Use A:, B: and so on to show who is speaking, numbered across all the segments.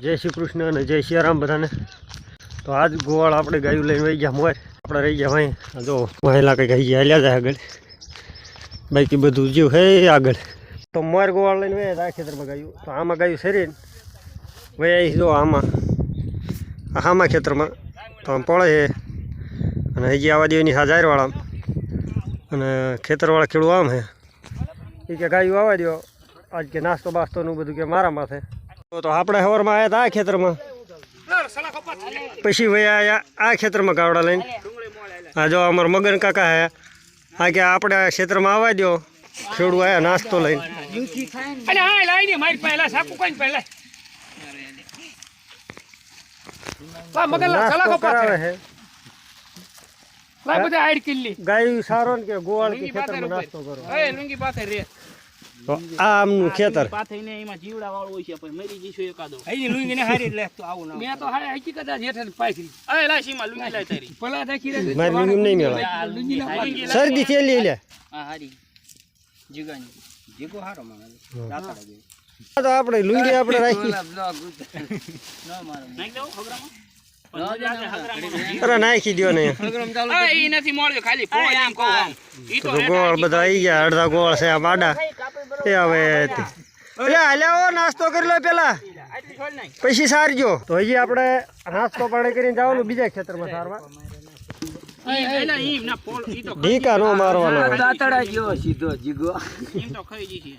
A: જય શ્રી કૃષ્ણ અને જય સિયારામ બધાને. તો આજ ગોવાળ આપણે ગાયું લઈને વહી ગયા મોર આપણે રહી ગયા ભાઈ જો મહિલા કંઈક હજી હાલ્યા જાય આગળ. બાકી બધું જીવ હે આગળ. તો મોર ગોવાળ લઈને વહ્યા આ ખેતરમાં ગાયું. તો આમાં ગાયું શરીર વહી જો આમાં. આમાં ખેતરમાં. તો આમ પડે છે અને હજી આવા દેવાની હાજારવાળા અને ખેતરવાળા ખેડૂત આમ હે. એ કે ગાયું આવવા દો આજ કે નાસ્તો બાસ્તોનું બધું કે મારા માથે. તો તો આપણે સવારમાં આવ્યા હતા આ ખેતરમાં. પછી વયા આયા આ ખેતરમાં ગાવડા લઈને. હા જો અમારા મગન કાકા હે હા કે આપણે ખેતરમાં આવવા દો ખેડૂ આવ્યા નાસ્તો લઈને ગાયું સારો ને કે ગોવાળ ખેતરમાં નાસ્તો કરો.
B: લુંગી પાસે રે.
A: તો આ આમનું ખેતર.
C: પાથઈને એમાં જીવડા વાળું હોય છે પણ મરી જઈશું એકાદો.
B: અહીં લુંગીને હારી લે તો આવું ના મેં તો હારે હકીકત આ જેઠે પાછી
C: અરે લા સીમા લુંગી લાય તારી.
B: પલા દેખી રે
A: મારી લુંગી નહીં મેળવે
B: લુંગી ના પાછી
A: શરદી થયેલી લે.
C: હા હારી. જીગાની. જીગો હારો મને રાતા
A: લાગે તો આપણે લુંગી આપણે રાખી.
C: ન મારો નાખ દઉં ખબરામાં
A: અરે નાખી દો ને.
C: આ ઈ નથી મળ્યો ખાલી. ફોન આમ કહું આમ. ઈ તો
A: તો ગોળ બધા આવી ગયા અડધા ગોળ છે આ માડા. એ હવે એટલે હાલ્યા નાસ્તો કરી લો પેલા. પછી સારજો. તો હજી આપણે નાસ્તો પાણી કરીને જવાનું બીજા ખેતરમાં સારવા
C: એલા ઈ ના પોલ ઈ તો
A: ઢીકા નો મારવાનો
C: દાતડા ગયો સીધો જીગો. એમ તો ખાઈ જશે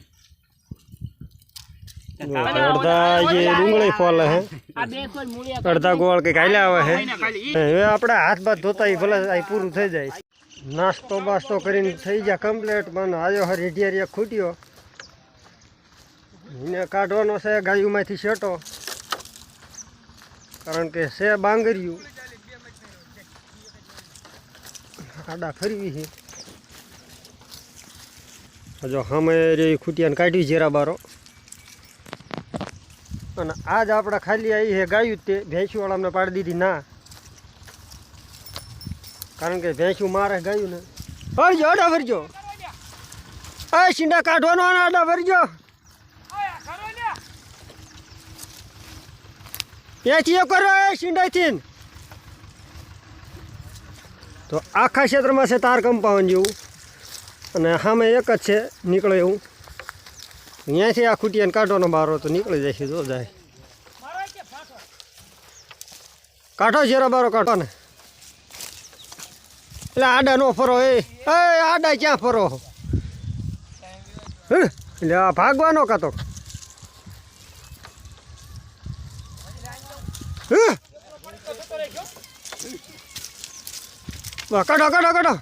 A: અડધા જે ડુંગળી ફોલે હે.
C: આ બે તો મૂળિયા
A: અડધા ગોળ કંઈક હાલ્યા આવે હે. હવે આપણે હાથ બાથ ધોતા ભલે પૂરું થઈ જાય. નાસ્તો બાસ્તો કરીને થઈ ગયા કમ્પ્લેટ મને આવ્યો હર રેડિયારિયા ખૂટ્યો. એને કાઢવાનો છે ગાયુમાંથી શેટો. કારણ કે છે બાંગર્યું. આડા ફરવી છે. જો સામે રે ખૂટિયાને કાઢ્યું જીરા બારો. અને આજ આપણે ખાલી આવી છે ગાયું તે ભેંસીવાળા અમને પાડી દીધી ના. કારણ કે ભેંસું મારે ગાયું ને. ભરજો આડા ભરજો આ શીંડા કાઢવાનો આડા ભરજો ત્યાંથી એ કરો એ શીંડાથી તો આખા ક્ષેત્રમાં છે તાર કમ્પાઉન્ડ જેવું. અને સામે એક જ છે, નીકળે એવું. અહીંયાથી આ ખૂટિયાને કાંઠોનો બારો તો નીકળી જાય છે, જો જાય. કાંઠો શેરા બારો કાંઠો ને. એટલે આડા નો ફરો એ. આડા ક્યાં ફરો? એટલે ભાગવાનો કાતો કાઢો કાઢો કાઢો.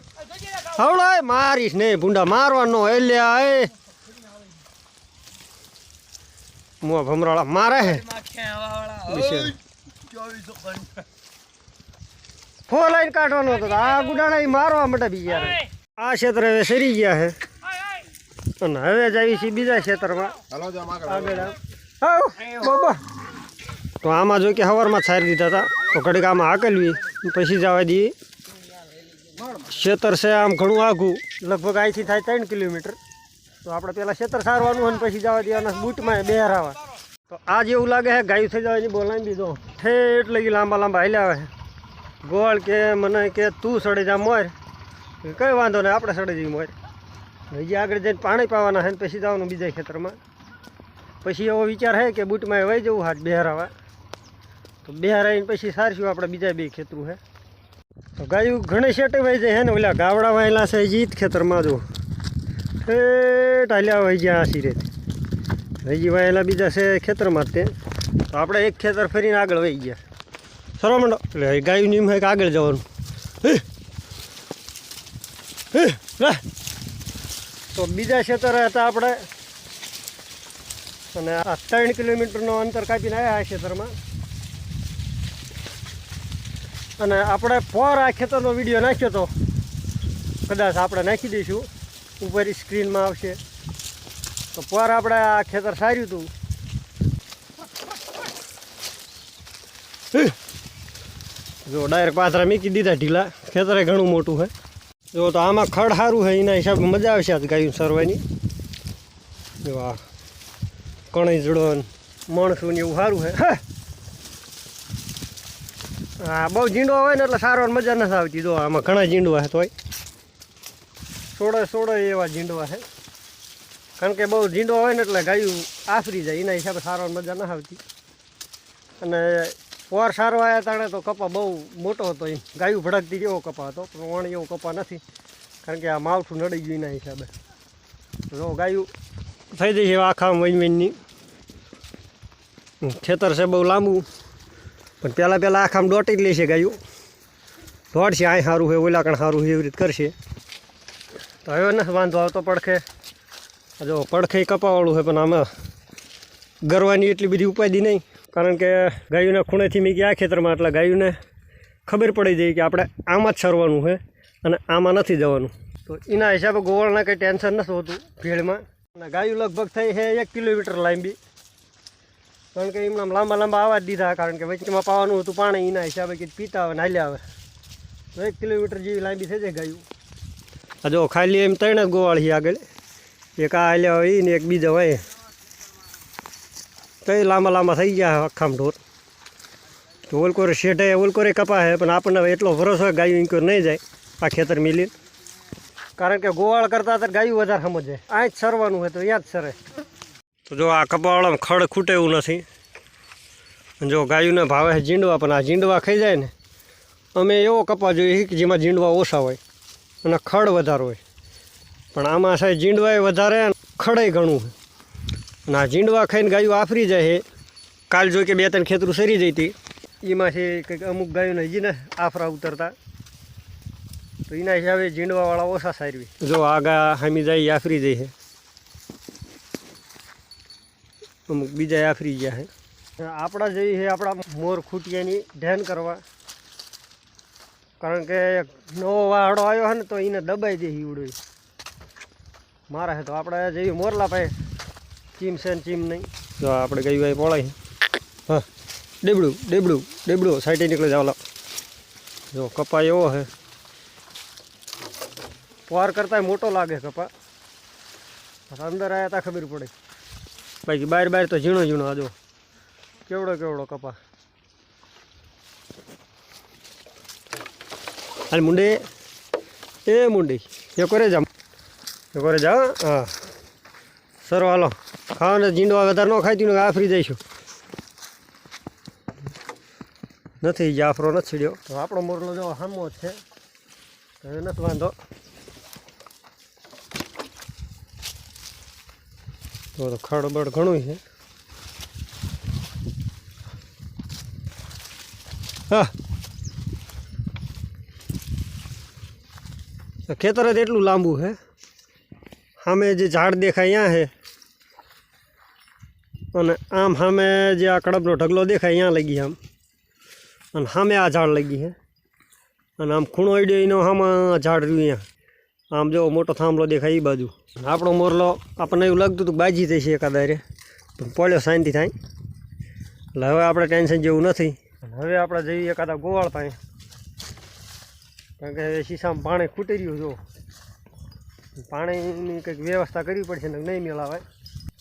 A: હવડો એ મારીશ નહીં ભૂંડા મારવાનો એલ્યા એ. મો ભમરાળા મારે હે. બિચારા. ફોર લાઈન કાઢવાનો હતો આ ગુડાણા મારવા માટે બીજા રે. આ ક્ષેત્ર હવે સરી ગયા હે અને હવે જઈએ છીએ બીજા ક્ષેત્રમાં. આગળ. બાબા. તો આમાં જો કે હવારમાં છારી દીધા હતા. તો ઘડીક આમાં આકલવી પછી જવા દઈએ. ક્ષેત્ર છે આમ ઘણું આઘું લગભગ અહીંથી થાય ત્રણ કિલોમીટર. તો આપણે પહેલાં ખેતર સારવાનું હોય ને પછી જવા દેવાના, બૂટમાં બેહરાવા. તો આ જેવું લાગે છે, ગાયું થઈ જવાની બોલાવી દીધો ઠેઠ લગી લાંબા લાંબા હાલ્યા આવે ગોળ કે મને કે તું સડે જા મોર. કંઈ વાંધો નહીં, આપણે સડે જઈ મોર. હજી આગળ જઈને પાણી પાવાના છે ને પછી જવાનું બીજા ખેતરમાં. પછી એવો વિચાર છે કે બૂટમાં વહી જવું હાથ બેહરાવા. તો બેહરાઈને પછી સારશું આપણે બીજા બે ખેતરું છે. તો ગાયું ઘણી શેટે વહી જાય હે ને? ઓલા ગાવડા વાયેલા છે જીત ખેતરમાં જો. એ ટાલ્યા વહી ગયા આ સિરે વાયેલા બીજા છે ખેતરમાં તે. તો આપણે એક ખેતર ફરીને આગળ વહી ગયા. સરો મંડો. એટલે ગાયું નિયમ હોય કે આગળ જવાનું! તો બીજા ખેતર હતા આપણે. અને આ ત્રણ કિલોમીટરનો અંતર કાપીને આવ્યા આ ખેતરમાં. અને આપણે પોર આ ખેતરનો વીડિયો નાખ્યો તો કદાચ આપણે નાખી દઈશું. ઉપર સ્ક્રીનમાં આવશે. તો પર આપણે આ ખેતર સાર્યું હતું જો ડાયરેક્ટ પાથરા મીકી દીધા ઢીલા. ખેતરે ઘણું મોટું છે જો તો આમાં ખડ સારું છે એના હિસાબે મજા આવશે આજ ગાયું સરવાની. જો આ કણી જડો ને એવું સારું છે હે! હા, બહુ જીંડો હોય ને એટલે સારો મજા નથી આવતી જો આમાં ઘણા જીંડવા છે તોય. સોળે સોળે એવા જીંડવા છે. કારણ કે બહુ જીંડો હોય ને એટલે ગાયું આફરી જાય, એના હિસાબે સારો મજા નથી આવતી. અને પોર સારો આવ્યા તાણે તો કપા બહુ મોટો હતો એમ. ગાયું ભડકતી એવો કપા હતો, પણ વણ એવો કપા નથી. કારણ કે આ માવઠું નડી ગયું એના હિસાબે. જો ગાયું થઈ જશે આખા વૈમીનની ખેતર છે બહુ લાંબુ. પણ પહેલાં પહેલાં આખામાં દોટી જ લેશે ગાયું. દોડશે, આ સારું છે ઓલા કણ સારું છે એવી રીતે કરશે. તો હવે નથી વાંધો આવતો પડખે. જો પડખે કપાવાળું છે પણ આમાં ગરવાની એટલી બધી ઉપાધિ નહીં. કારણ કે ગાયોના ખૂણેથી મેં ગયા ખેતરમાં એટલે ગાયોને ખબર પડી જાય કે આપણે આમાં જ સરવાનું છે અને આમાં નથી જવાનું. તો એના હિસાબે ગોવાળના કંઈ ટેન્શન નથી હોતું ભીડમાં અને ગાયું લગભગ થઈ છે એક કિલોમીટર લાંબી. કારણ કે એમના લાંબા લાંબા આવા જ દીધા, કારણ કે વચમાં પાવાનું હતું, પાણી એના હિસાબે કે પીતા આવે ને હાલ્યા આવે એક કિલોમીટર જેવી લાંબી થઈ જાય ગાયું. આ જો ખાલી એમ ત્રણ જ ગોવાળી આગળ. એક આ હાલ્યા હોય ને એક બીજા હોય. કઈ લાંબા લાંબા થઈ ગયા આખામ ઢોર. તો ઓલકોરે શેઠે ઓલકોરે કપા છે પણ આપણને એટલો ભરોસો ગાયું ઇન્કોર નહીં જાય, આ ખેતર મિલી કારણ કે ગોવાળ કરતાં ગાયું વધારે સમજે. આ જ સરવાનું હોય તો ત્યાં જ સરે. તો જો આ કપાવાળામાં ખડ ખૂટે એવું નથી. જો ગાયુંને ભાવે છે જીંડવા પણ આ જીંડવા ખાઈ જાય ને, અમે એવો કપા જોઈએ કે જેમાં જીંડવા ઓછા હોય અને ખડ વધારે હોય. પણ આમાં સાહેબ જીંડવાય વધારે અને ખડે ઘણું છે. અને આ જીંડવા ખાઈને ગાયું આફરી જાય છે. કાલ જોઈ કે બે ત્રણ ખેતરું સરી જઈ હતી. એમાંથી કંઈક અમુક ગાયોને હજી ને આફરા ઉતરતા. તો એના હિસાબે જીંડવાવાળા ઓછા સારવી. જો આગા હામી જાય આફરી જાય છે. અમુક બીજા આફરી ગયા છે આપણા જેવી છે આપણા મોર ખૂટિયાની ધ્યાન કરવા. કારણ કે નવો વાહડો આવ્યો છે ને તો એને દબાઈ દે ઈવડો મારા છે તો આપણે જેવી મોરલા પાસે ચીમ છે ચીમ નહીં. જો આપણે ગઈ ભાઈ પોળાય હા. ડેબડું ડેબડું ડેબડું. સાઈડે નીકળે જાવ જો કપા એવો છે પોર કરતા મોટો લાગે કપા. અંદર આવ્યા તા ખબર પડે. બાકી બહાર બહાર તો ઝીણો ઝીણો આજો. કેવડો કેવડો કપા. હાલ મુંડે. એ મુંડી. એ કરે જા. એ કરે જા, હા. સરો, હાલો. ખાવાને જીંડવા વધારે ન ખાઈ ને આફરી જઈશું. નથી જાફરો નથી છીડ્યો તો આપણો મોરલો જો હામો છે. તો નથી વાંધો. તો તો ખડ બળ ઘણું છે. હા. ખેતર જ એટલું લાંબુ છે. સામે જે ઝાડ દેખાય અહીંયા છે. અને આમ સામે જે આ કડબનો ઢગલો દેખાય અહીંયા લગી આમ. અને સામે આ ઝાડ લગી છે. અને આમ ખૂણો અડ્યો એનો આમાં ઝાડ રહ્યું અહીંયા આમ જો મોટો થાંભલો દેખાય એ બાજુ. આપણો મોરલો આપણને એવું લાગતું હતું બાજી જશે એકાદારે. પણ પડ્યો શાંતિ થાય. એટલે હવે આપણે ટેન્શન જેવું નથી. હવે આપણે જઈએ એકાદા ગોવાળ પાસે. કારણ કે શીશામાં પાણી ખૂટી રહ્યું જો. પાણીની કંઈક વ્યવસ્થા કરવી પડશે ને નહીં મેળાવાય.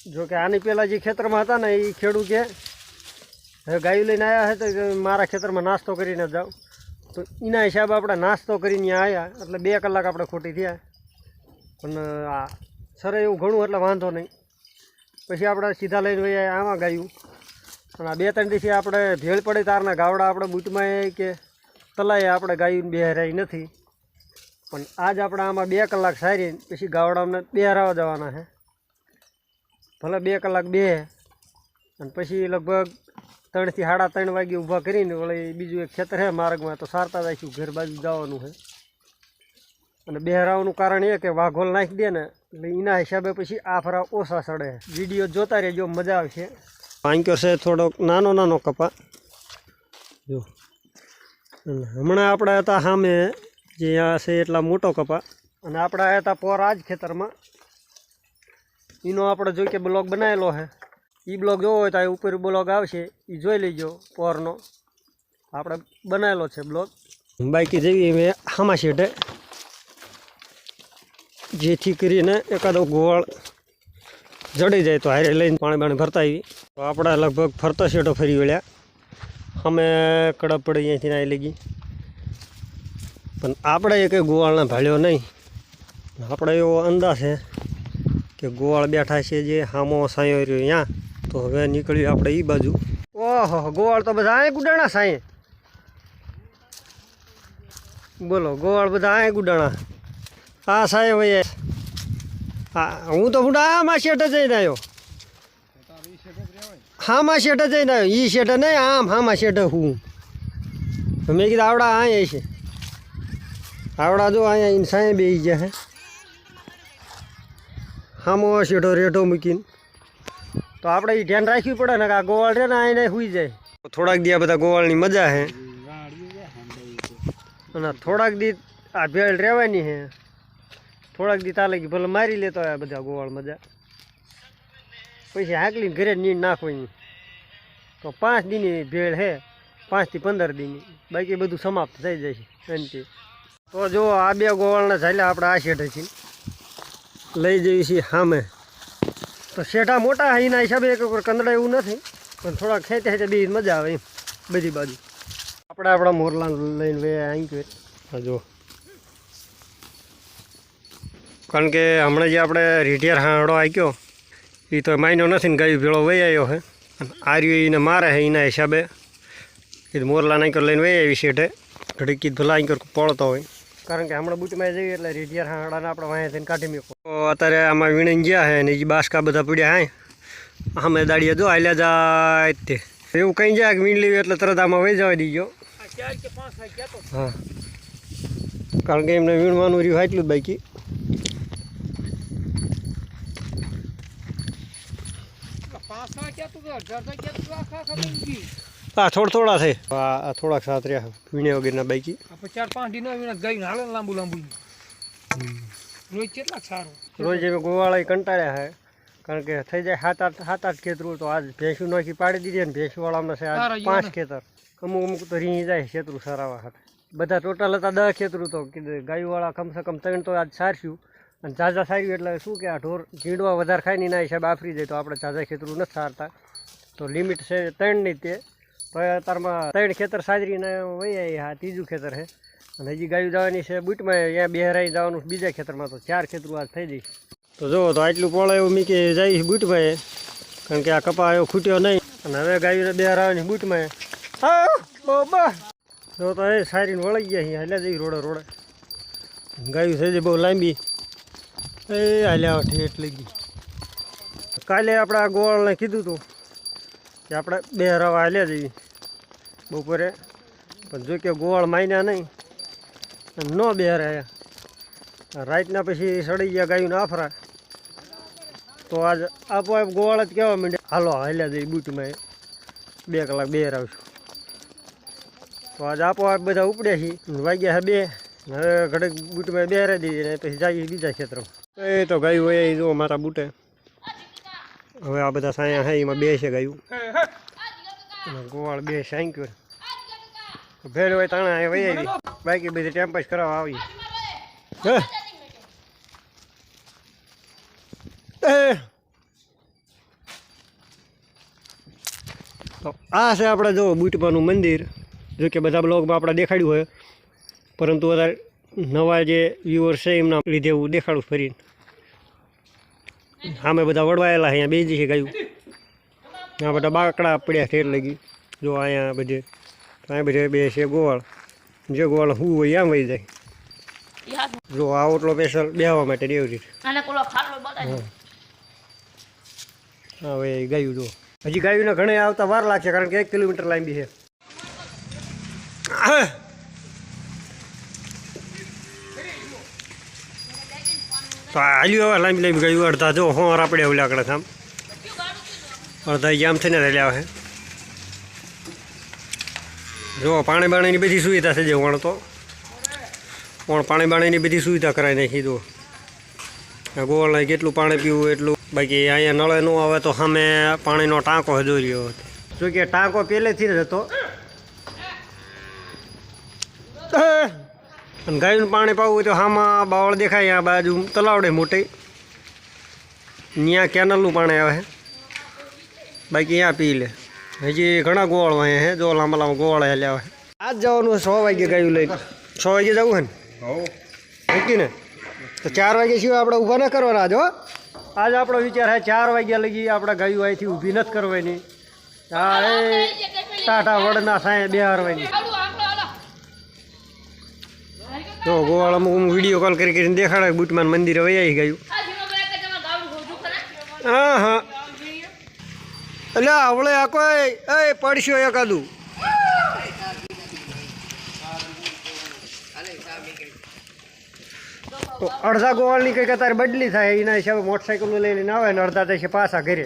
A: જો કે આની પહેલાં જે ખેતરમાં હતા ને એ ખેડૂત હવે ગાયું લઈને આવ્યા હતા તો મારા ખેતરમાં નાસ્તો કરીને જાઉં. તો એના હિસાબે આપણે નાસ્તો કરીને આવ્યા એટલે બે કલાક આપણે ખોટી થયા. પણ આ સરે એવું ઘણું, એટલે વાંધો નહીં. પછી આપણે સીધા લઈને વયા આમાં ગાયું. અને આ બે ત્રણ દિવસે આપણે ભેળ પડે તારના ગાવડા આપણે બૂટમાં કે તલાએ આપણે ગાયું બેહરાય નથી. પણ આજ આપણે આમાં બે કલાક સારી પછી ગાવડામને બેહરાવા જવાના છે. ભલે બે કલાક બે અને પછી લગભગ ત્રણથી સાડા ત્રણ વાગે ઊભા કરીને વળી બીજું એક ખેતર છે માર્ગમાં, તો સારતા જઈશું ઘર બાજુ જવાનું છે. અને બહેરાવાનું કારણ એ કે વાઘોલ નાખી દે ને, એટલે એના હિસાબે પછી આ ફરા ઓછા સડે. વીડિયો જોતા રહેજો, મજા આવશે. પાંક્યો છે થોડોક નાનો નાનો કપા. જો. હમણાં આપણે હતા સામે જે આ છે એટલા મોટો કપા. અને આપણા હતા પોરા જ ખેતરમાં. એનો આપણે જોઈ કે બ્લોગ બનાવેલો છે. એ બ્લોગ જોવો હોય તો આ ઉપર બ્લોગ આવશે એ જોઈ લેજો પોરનો આપણે બનાવેલો છે બ્લોગ બાઇકી જેવી મેં હામા શેઠે. જેથી કરીને એકાદો ગોવાળ જડી જાય તો હારે લઈને પાણી બાણી ભરતા આવી તો આપણે લગભગ ફરતા શેઠો ફરી વળ્યા. અમે કડપ પડી અહીંથી ના લગી પણ આપણે એ કંઈ ગોવાળને ભાળ્યો નહીં. આપણે એવો અંદાજ છે કે ગોવાળ બેઠા છે જે હામો સાયો રહ્યો ત્યાં તો હવે નીકળ્યું આપણે એ બાજુ. ઓહો, ગોવાળ તો બધા અહીં ગુડાણા સાંયે બોલો, ગોવાળ બધા અહીં ગુડાણા. આ સાહેબ ભાઈ હા હું તો બુડા આમાં શેઠે જઈને આવ્યો હામાં શેઠે જઈને આવ્યો એ શેઠે નહીં, આમ હામાં શેઠે હું. મેં કીધું આવડા અહીંયા છે. આવડા જો અહીંયા ઈને બે ગયા હે હામો શેઠો રેઠો મૂકીને. તો આપણે એ ધ્યાન રાખવું પડે ને કે આ ગોવાળ છે ને આઈને સુઈ જાય. થોડાક દી આ બધા ગોવાળની મજા છે અને થોડાક દી આ ભેળ રહેવાની છે થોડાક દી તાલે ભલે મારી લેતો આ બધા ગોવાળ મજા. પછી હાકલીને ઘરે નીંદ નાખવાની. તો પાંચ દીની ભેળ છે પાંચથી પંદર દીની. બાકી બધું સમાપ્ત થઈ જાય છે એનથી. તો જો આ બે ગોવાળના ઝાલ્યા આપણે આ શેઠે છીએ લઈ જઈએ છીએ સામે તો શેઠા મોટા એના હિસાબે એક કંદડા એવું નથી, પણ થોડા ખેંચે ખેંચે બી મજા આવે એમ, બધી બાજુ. આપણે આપણા મોરલા લઈને વે અહીં ગયો જો કારણ કે હમણાં જે આપણે રીઢિયાર હાંડો આક્યો એ તો માયનો નથી ને ગાયું ભેળો વહી આવ્યો છે આર્યો એને મારે છે એના હિસાબે. એ મોરલા નાંકર લઈને વહી આવી શેઠે ઘડી કીધું ભલા અહીં પડતો હોય. કારણ કે હમણાં બુટમાં જઈએ એટલે રીઢિયાર હાંડાને આપણે વાંહે થઈને કાઢી મૂકો. અત્યારે આમાં વીણી ગયા છે ને એ બાસકા બધા પડ્યા હે અમે દાડીએ જો હાલ્યા જાય તે. એવું કંઈ જાય કે વીણ લેવી એટલે તરત આમાં વહી જવા દીજો. હા. કારણ કે એમને વીણવાનું રહ્યું એટલું જ બાકી.
B: પાસા કહેતું તો? અઢાર કહેતું તો? આખા ખબર
A: આ થોડા થોડા છે. આ થોડાક સાત રહ્યા. વીણે વગરના બાકી
B: આપણે ચાર પાંચ દિનો વીણા ગઈ હાલે લાંબુ લાંબુ. રોજ કેટલાક સારું.
A: રોજ એમ ગોવાળા કંટાળ્યા છે કારણ કે થઈ જાય સાત આઠ સાત આઠ ખેતરું તો આજ ભેંસું નાખી પાડી દીધી ને ભેંસુવાળામાં છે આજ પાંચ ખેતર. અમુક અમુક તો રીંગી જાય ખેતરું સારાવા હાથે. બધા ટોટલ હતા દસ ખેતરું તો ગાયુવાળા કમસે કમ ત્રણ તો આજ સારસ્યું અને ઝાઝા સાર્યું એટલે શું કે આ ઢોર ઝીંડવા વધારે ખાય ને એના હિસાબે આફરી જાય તો આપણે ઝાઝા ખેતરું નથી સારતા. તો લિમિટ છે ત્રણની તે. તો અત્યારમાં ત્રણ ખેતર સાજરીને વહી હા, ત્રીજું ખેતર છે. અને હજી ગાયું જવાની છે બુટમાં, અહીંયા બેહરાઈ જવાનું બીજા ખેતરમાં તો ચાર ખેતરું આજ થઈ જઈશ તો જુઓ, તો આટલું પોળા એવું મીકે જાય બુટમાં કારણ કે આ કપા એવો ખૂટ્યો નહીં. અને હવે ગાયું બે રાવાની બૂટમાં જો તો એ સારીને વળી ગયા અહીંયા હાલ્યા જઈ રોડે રોડે. ગાયું થઈ જાય બહુ લાંબી. એ હાલ્યા ઠેઠ લઈ ગઈ. કાલે આપણે આ ગોળને કીધું હતું કે આપણે બે રવા હાલ્યા જઈએ. બપોરે. પણ જો કે ગોવાળ માન્યા નહીં. ન બે રહ્યા રાતના પછી સડી ગયા ગાયું આફરા. તો આજ આપોઆપ ગોવાળ જ કહેવા માંડે હાલો, હાલ્યા જઈ બૂટમાં બે કલાક બે આવશું તો આજ આપોઆપ બધા ઉપડ્યા છીએ. વાગ્યા બે. હવે ઘડીક બૂટમાં બે દીધી પછી જઈએ બીજા ક્ષેત્રમાં એ તો ગાયું હોય એ જો મારા બૂટે. હવે આ બધા સાયા હા એમાં બે છે ગાયું ગોવાળ બે સાંક્યો ભેળ હોય તાણે એ વહી આવી બાકી બધી ટાઈમ પાસ કરાવવા આવી. તો આ છે આપણે જો બુટમાનું મંદિર. જો કે બધા બ્લોગમાં આપણે દેખાડ્યું હોય. પરંતુ વધારે નવા જે વ્યુઅર છે એમના લીધે હું દેખાડું ફરીને. સામે બધા વળવાયેલા છે, અહીંયા બેજી છે ગાયું. આ બધા બાકડા પડ્યા ઠેર લગી. જો અહીંયા બધે અહીંયા બધે બે છે ગોવાળ. જે ગોવાળ હું હોય આમ વહી જાય. જો આ ઓટલો સ્પેશિયલ બેહવા માટે દેવ રીતે હા. ભાઈ ગાયું જો. હજી ગાયુંને ઘણે આવતા વાર લાગશે કારણ કે એક કિલોમીટર લાંબી છે. તો હાલ્યું હવે લાંબી લાંબી ગાયું અડધા. જો હોર આપણે આગળ આમ. અડધા જામ થઈને રેલ્યા છે જો પાણી બાણીની બધી સુવિધા છે જે વણ તો પણ પાણી બાણીની બધી સુવિધા કરાવી નાખી દો ગોળને કેટલું પાણી પીવું, એટલું. બાકી અહીંયા નળે ન આવે તો સામે પાણીનો ટાંકો હજો રહ્યો હતો જો કે ટાંકો પહેલેથી જ હતો. અને ગાયનું પાણી પાવું હોય તો હામાં બાવળ દેખાય, આ બાજુ તલાવડે મોટી. ત્યાં કેનલનું પાણી આવે. બાકી અહીંયા પી લે. હજી ઘણા ગોવાળ હોય હે જો લાંબા લાંબા ગોળ હે લેવા. આજ જવાનું છ વાગે ગાયું લઈને. છ વાગે જવું હે ને? નક્કી ને. તો ચાર વાગે સિવાય આપણે ઊભા ન કરવાના જો આજ આપણો વિચાર હે ચાર વાગ્યા લગી આપણે ગાયું અહીંથી ઊભી નથી કરવાની. હા એ ટાટા વડના સાંય બેહારવાની જો ગોવાળ અમુક અમુક વીડિયો કોલ કરી કરીને દેખાડે બુટમાન મંદિરે વૈયાઈ ગયું. હા હા. એટલે આવડે આ કોઈ, એ પડશો એકાદું તો અડધા ગોવાળની કંઈક અત્યારે બદલી થાય, એના હિસાબે મોટરસાઇકલ લઈને આવે ને અડધા તે પાછા ઘરે.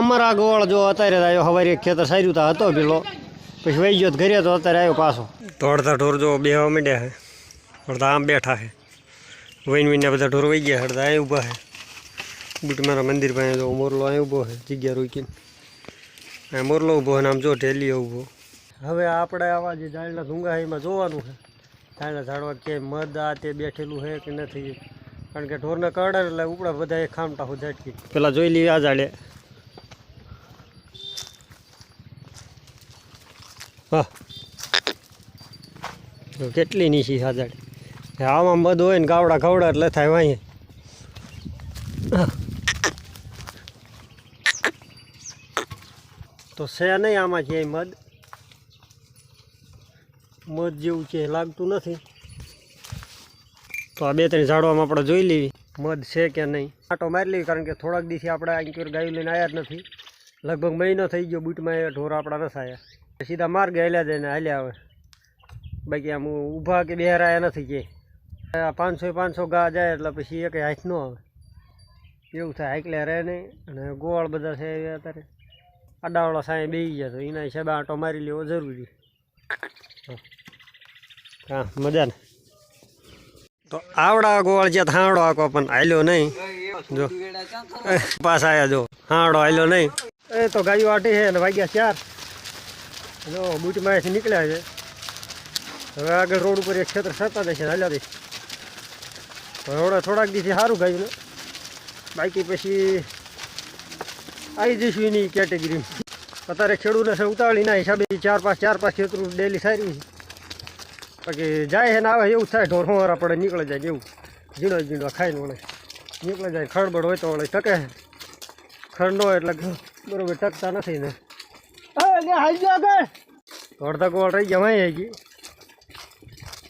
A: અમારા ગોવાળ જો અત્યારે આવ્યો, હવારે એક ખેતર સાર્યું તો હતો પેલો. પછી વહી ગયો ઘરે તો અત્યારે આવ્યો પાછો. તો અડધા ઢોર જો બેવા માંડ્યા છે. અડધા આમ બેઠા છે. વહીને વહીને બધા ઢોર વહી ગયા અડધા અહીં ઊભા છે. બુટ મારા મંદિર પાસે જો મોરલો અહીં ઊભો છે, જગ્યા રોકીને. આ મોરલો ઊભો અને આમ જો ઢેલી ઊભો હવે આપણે આવા જે ઝાડના ધૂંગા એમાં જોવાનું છે. ઝાડના ઝાડવા કે મધ આ તે બેઠેલું છે કે નથી. કારણ કે ઢોરને કરડે એટલે ઉપડા બધા ખામટા હું ઝાટકી. પેલા જોઈ લઈએ આ ઝાડે. હા કેટલી નીચી આ ઝાડ. આમાં મધ હોય ને ગાવડા ખવડા એટલે થાય વાંહે તો છે નહીં આમાં ક્યાંય મધ. મધ જેવું છે લાગતું નથી. તો આ બે ત્રણ ઝાડવામાં આપણે જોઈ લેવી, મધ છે કે નહીં. આટો મારી લેવી કારણ કે થોડાક દિવસથી આપણે અહીં ગાયું લઈને આવ્યા જ નથી. લગભગ મહિનો થઈ ગયો બૂટમાં એ ઢોર આપણા નથી આવ્યા સીધા માર્ગે હાલ્યા જાય ને હાલ્યા આવે. બાકી આમ ઊભા કે બેહરાયા નથી કે પાંચસો પાંચસો ગા જાય એટલે પછી એક હાથ ન આવે. એવું થાય, હાઈકલે રહે નહીં. અને ગોવાળ બધા છે એ અત્યારે. આડાવાળા સાંય બેસી ગયા તો એના હિસાબે આંટો મારી લેવો જરૂરી. હા મજા ને તો આવડા ગોળ જ્યાં હાંડો આખો, પણ હાલ્યો નહીં. જો પાસ આવ્યા જો હાંડો હાલ્યો નહીં. એ તો ગાયો આટી છે અને વાગ્યા ચાર. જો બૂટમાંથી નીકળ્યા છે. હવે આગળ રોડ ઉપર એક ક્ષેત્ર સરતા છે હાલ્યા દે હવે થોડાક દીથી સારું ગાયું ને. બાકી પછી આવી જઈશું એની કેટેગરી અત્યારે ખેડૂતને ઉતાવળીના હિસાબે ચાર પાંચ ચાર પાંચ ખેતરું ડેલી સારી બાકી જાય છે ને આવે એવું થાય, ઢોર હોવારા પડે, નીકળે જાય એવું. ઝીણો ઝીણો ખાઈને વળે. નીકળે જાય ખળબડ હોય તો વળે, ટકે ખડ હોય એટલે બરોબર ટકતા નથી ને. અડધા ગોળ રહી ગયા વાંઈ ગઈ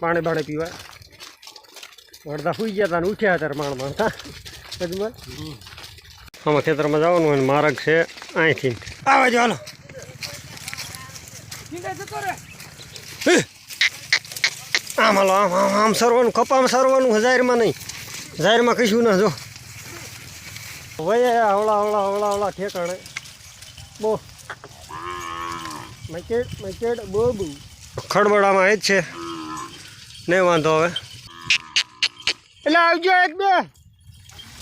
A: પાણી બાણે પીવા. અડધા સુઈ ગયા હતા ને ઉઠ્યા હતા માણ માણતા બધું આમાં ખેતરમાં જવાનું હોય માર્ગ છે અહીંથી. આવે જો હાલો. આમ હાલો આમ આમ આમ સરવાનું કપામાં સરવાનું જાહેરમાં નહીં. જાહેરમાં કહીશું ના જો. વયા હવળા હવળા હવળા હવળા ઠેકાણે. બો. મકેડ મકેડ બહુ બહુ ખડબડામાં એ જ છે. નહીં વાંધો હવે. એટલે આવજો એક બે.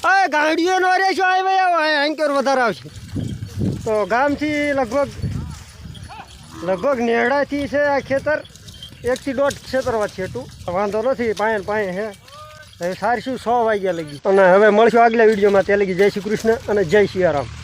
A: અરે ગાડીઓ નો રેશો આવી આવો એન્કર વધારે આવશે. તો ગામથી લગભગ લગભગ નેડાથી છે આ ખેતર. એકથી દોઢ ખેતરમાં છેટું વાંધો નથી પાયે પાયે હે. હવે સારશું સો વાગ્યા લગી. અને હવે મળશું આગલા વિડીયોમાં. ત્યાં લગી જય શ્રી કૃષ્ણ અને જય સિયારામ